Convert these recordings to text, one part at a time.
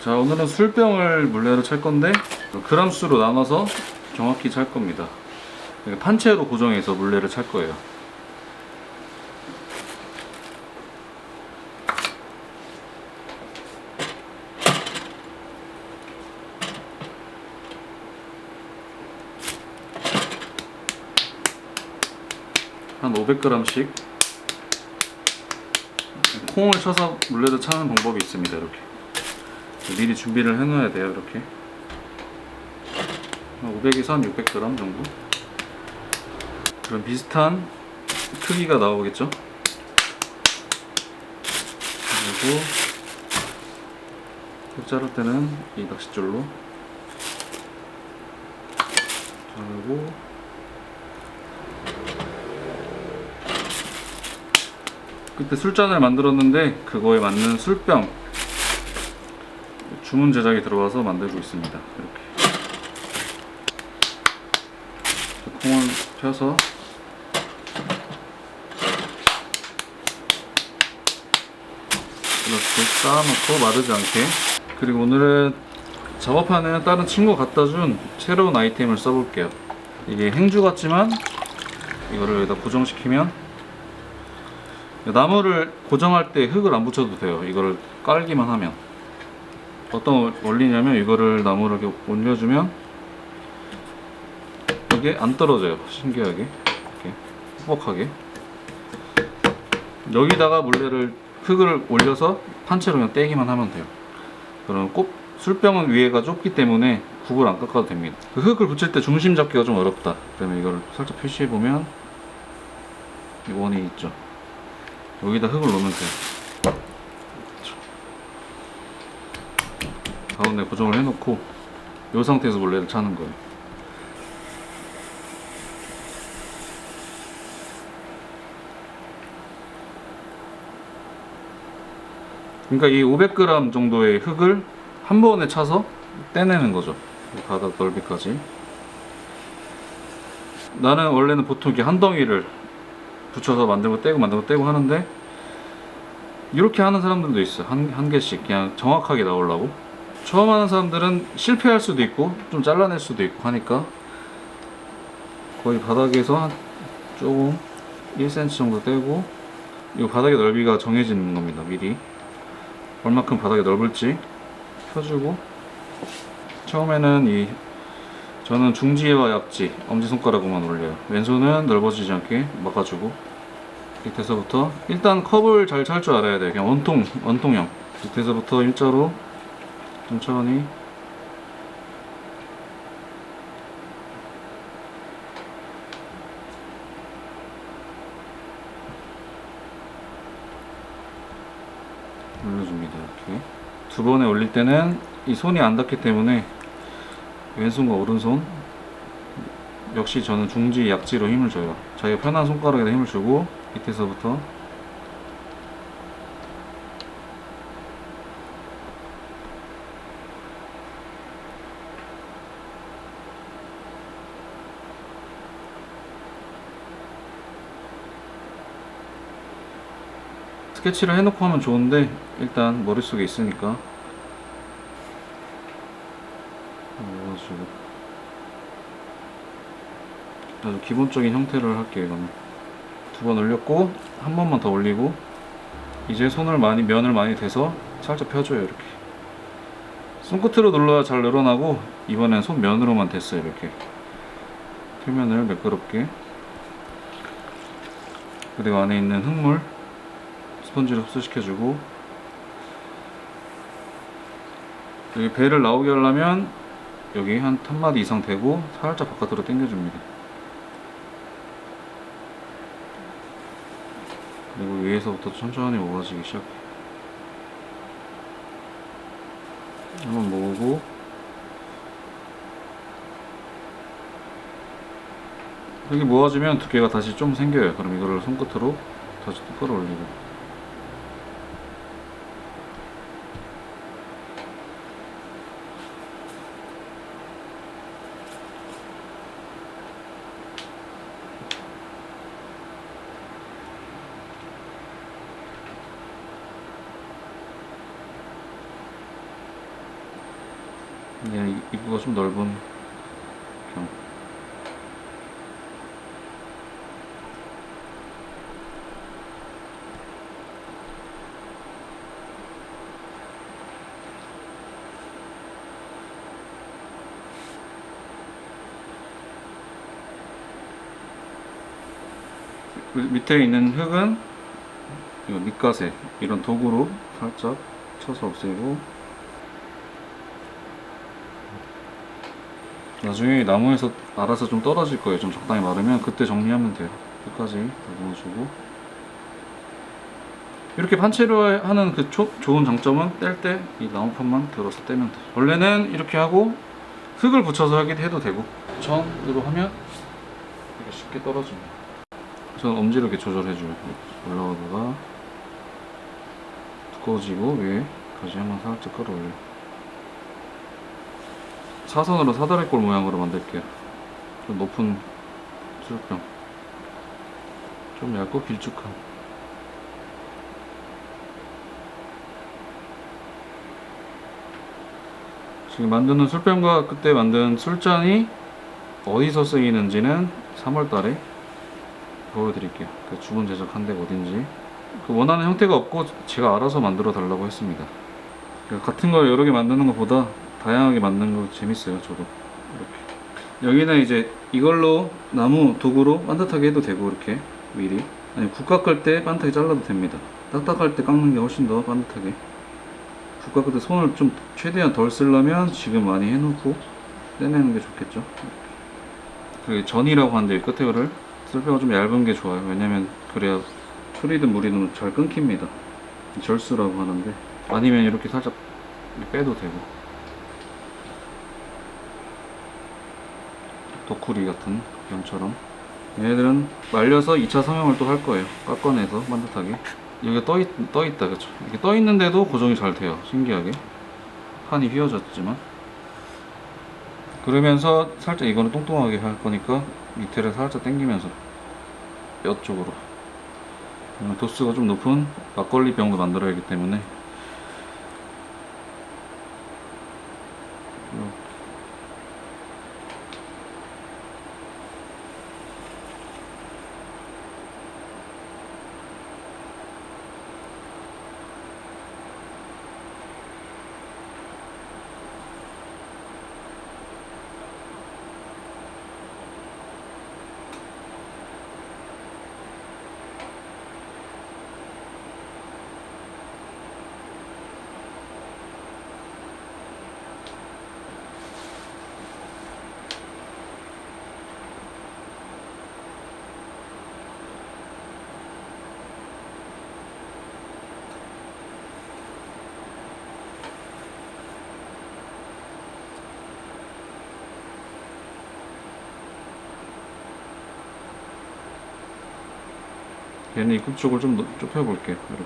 자 오늘은 술병을 물레로 찰 건데 그람 수로 나눠서 정확히 찰 겁니다. 판체로 고정해서 물레를 찰 거예요. 한 500g씩 콩을 쳐서 물레를 차는 방법이 있습니다. 이렇게 미리 준비를 해놔야 돼요. 이렇게 500에서 한 600g 정도 그런 비슷한 크기가 나오겠죠. 그리고 꼭 자를 때는 이 낚싯줄로 자르고 그때 술잔을 만들었는데 그거에 맞는 술병 주문 제작이 들어와서 만들고 있습니다. 이렇게 콩을 펴서 이렇게 쌓아놓고 마르지 않게 그리고 오늘은 작업하는 다른 친구가 갖다 준 새로운 아이템을 써볼게요. 이게 행주 같지만 이거를 여기다 고정시키면 나무를 고정할 때 흙을 안 붙여도 돼요. 이거를 깔기만 하면. 어떤 원리냐면 이거를 나무를 이렇게 올려주면 이게 안 떨어져요. 신기하게. 이렇게 뻑뻑하게. 여기다가 물레를 흙을 올려서 판체로 그냥 떼기만 하면 돼요. 그럼 꼭 술병은 위에가 좁기 때문에 굽을 안 깎아도 됩니다. 그 흙을 붙일 때 중심 잡기가 좀 어렵다. 그러면 이거를 살짝 표시해 보면 이 원이 있죠. 여기다 흙을 넣으면 돼요. 가운데 고정을 해놓고 이 상태에서 물레를 차는 거예요. 그러니까 이 500g 정도의 흙을 한 번에 차서 떼내는 거죠. 이 바닥 넓이까지. 나는 원래는 보통 이렇게 한 덩이를 붙여서 만들고 떼고 만들고 떼고 하는데 이렇게 하는 사람들도 있어 한, 한 개씩 그냥 정확하게 나오려고 처음 하는 사람들은 실패할 수도 있고 좀 잘라낼 수도 있고 하니까 거의 바닥에서 한 조금 1cm 정도 떼고 이 바닥의 넓이가 정해지는 겁니다 미리 얼마큼 바닥이 넓을지 펴주고 처음에는 이 저는 중지와 약지, 엄지손가락으로만 올려요. 왼손은 넓어지지 않게 막아주고 밑에서부터 일단 컵을 잘 찰 줄 알아야 돼요. 그냥 원통, 원통형. 밑에서부터 일자로 천천히 올려줍니다. 이렇게 두 번에 올릴 때는 이 손이 안 닿기 때문에 왼손과 오른손 역시 저는 중지 약지로 힘을 줘요 자기가 편한 손가락에다 힘을 주고 밑에서부터 스케치를 해놓고 하면 좋은데 일단 머릿속에 있으니까. 모아주고. 아주 기본적인 형태를 할게요 이거는. 두 번 올렸고 한 번만 더 올리고. 이제 손을 많이 면을 많이 대서 살짝 펴줘요 이렇게. 손끝으로 눌러야 잘 늘어나고 이번엔 손 면으로만 됐어요 이렇게. 표면을 매끄럽게. 그리고 안에 있는 흙물 스펀지를 흡수시켜주고 여기 배를 나오게 하려면 여기 한한 마디 이상 되고 살짝 바깥으로 당겨줍니다. 그리고 위에서부터 천천히 모아지기 시작해. 한번 모으고 여기 모아지면 두께가 다시 좀 생겨요. 그럼 이거를 손끝으로 다시 또 끌어올리고. 그냥 이- 입구가 좀 넓은 병. 그 밑에 있는 흙은 밑가세 이런 도구로 살짝 쳐서 없애고 나중에 나무에서 알아서 좀 떨어질 거예요 좀 적당히 마르면 그때 정리하면 돼요 끝까지 다듬어주고 이렇게 판채로 하는 그 초- 좋은 장점은 뗄 때 이 나무판만 들어서 떼면 돼요 원래는 이렇게 하고 흙을 붙여서 하기도 해도 되고 전으로 하면 되게 쉽게 떨어집니다 저는 엄지로 이렇게 조절해줘요. 이렇게 올라오다가 두꺼워지고 위에까지 한번 살짝 끌어올려. 사선으로 사다리꼴 모양으로 만들게요. 좀 높은 술병. 좀 얇고 길쭉한. 지금 만드는 술병과 그때 만든 술잔이 어디서 쓰이는지는 3월달에 보여드릴게요. 그 주문 제작한 데가 어딘지. 그 원하는 형태가 없고 제가 알아서 만들어 달라고 했습니다. 그 같은 걸 여러 개 만드는 것보다 다양하게 만드는 거 재밌어요. 저도 이렇게. 여기는 이제 이걸로 나무 도구로 반듯하게 해도 되고 이렇게 미리. 아니 국 깎을 때 반듯하게 잘라도 됩니다. 딱딱할 때 깎는 게 훨씬 더 반듯하게. 국 깎을 때 손을 좀 최대한 덜 쓰려면 지금 많이 해놓고 떼내는 게 좋겠죠. 그 전이라고 하는데 이 끝에를 쓸뼈가 좀 얇은 게 좋아요. 왜냐면 그래야 소리든 물이든 잘 끊깁니다. 절수라고 하는데 아니면 이렇게 살짝 빼도 되고 도쿠리 같은 병처럼 얘네들은 말려서 2차 성형을 또 할 거예요. 깎아내서 반듯하게 여기가 떠, 있, 떠 있다 그쵸? 이렇게 떠 있는데도 고정이 잘 돼요. 신기하게 판이 휘어졌지만 그러면서 살짝 이거는 뚱뚱하게 할 거니까 밑에를 살짝 당기면서 뼈 쪽으로 음, 도수가 좀 높은 막걸리 병도 만들어야 하기 때문에 얘는 이 끝쪽을 좀 넓- 좁혀 볼게요 이렇게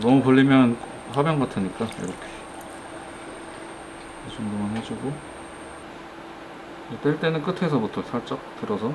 너무 벌리면 화병 같으니까 이렇게. 이 정도만 해주고. 뗄 때는 끝에서부터 살짝 들어서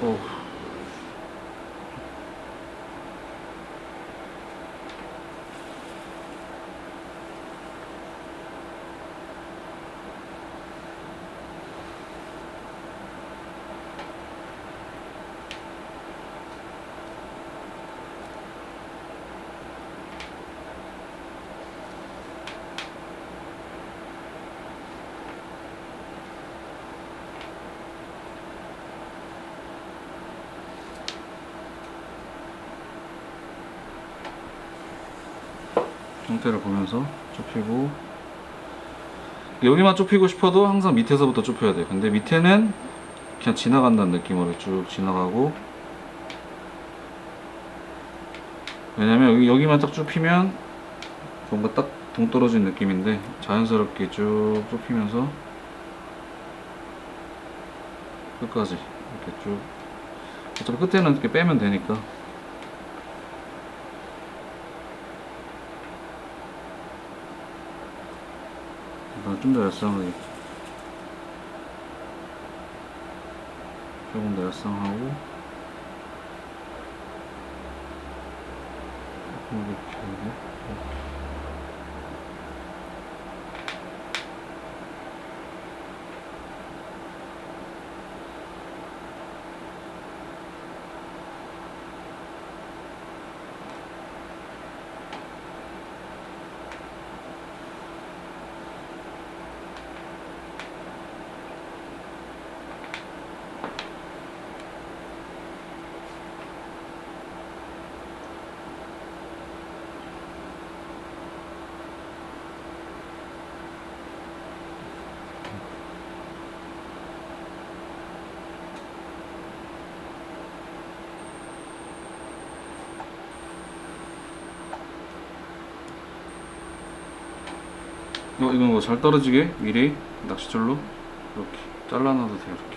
哦。 형태를 보면서 좁히고 여기만 좁히고 싶어도 항상 밑에서부터 좁혀야 돼. 근데 밑에는 그냥 지나간다는 느낌으로 쭉 지나가고 왜냐면 여기, 여기 만 딱 좁히면 뭔가 딱 동떨어진 느낌인데 자연스럽게 쭉 좁히면서 끝까지 이렇게 쭉 어차피 끝에는 이렇게 빼면 되니까 좀더 얄쌍하게. 조금 더 얄쌍하고. 조금 이렇게 어, 이건 뭐 잘 떨어지게 미리 낚싯줄로 이렇게 잘라놔도 돼요 이렇게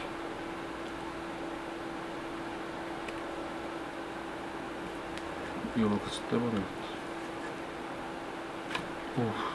이걸로 같이 떼버려야겠다 오.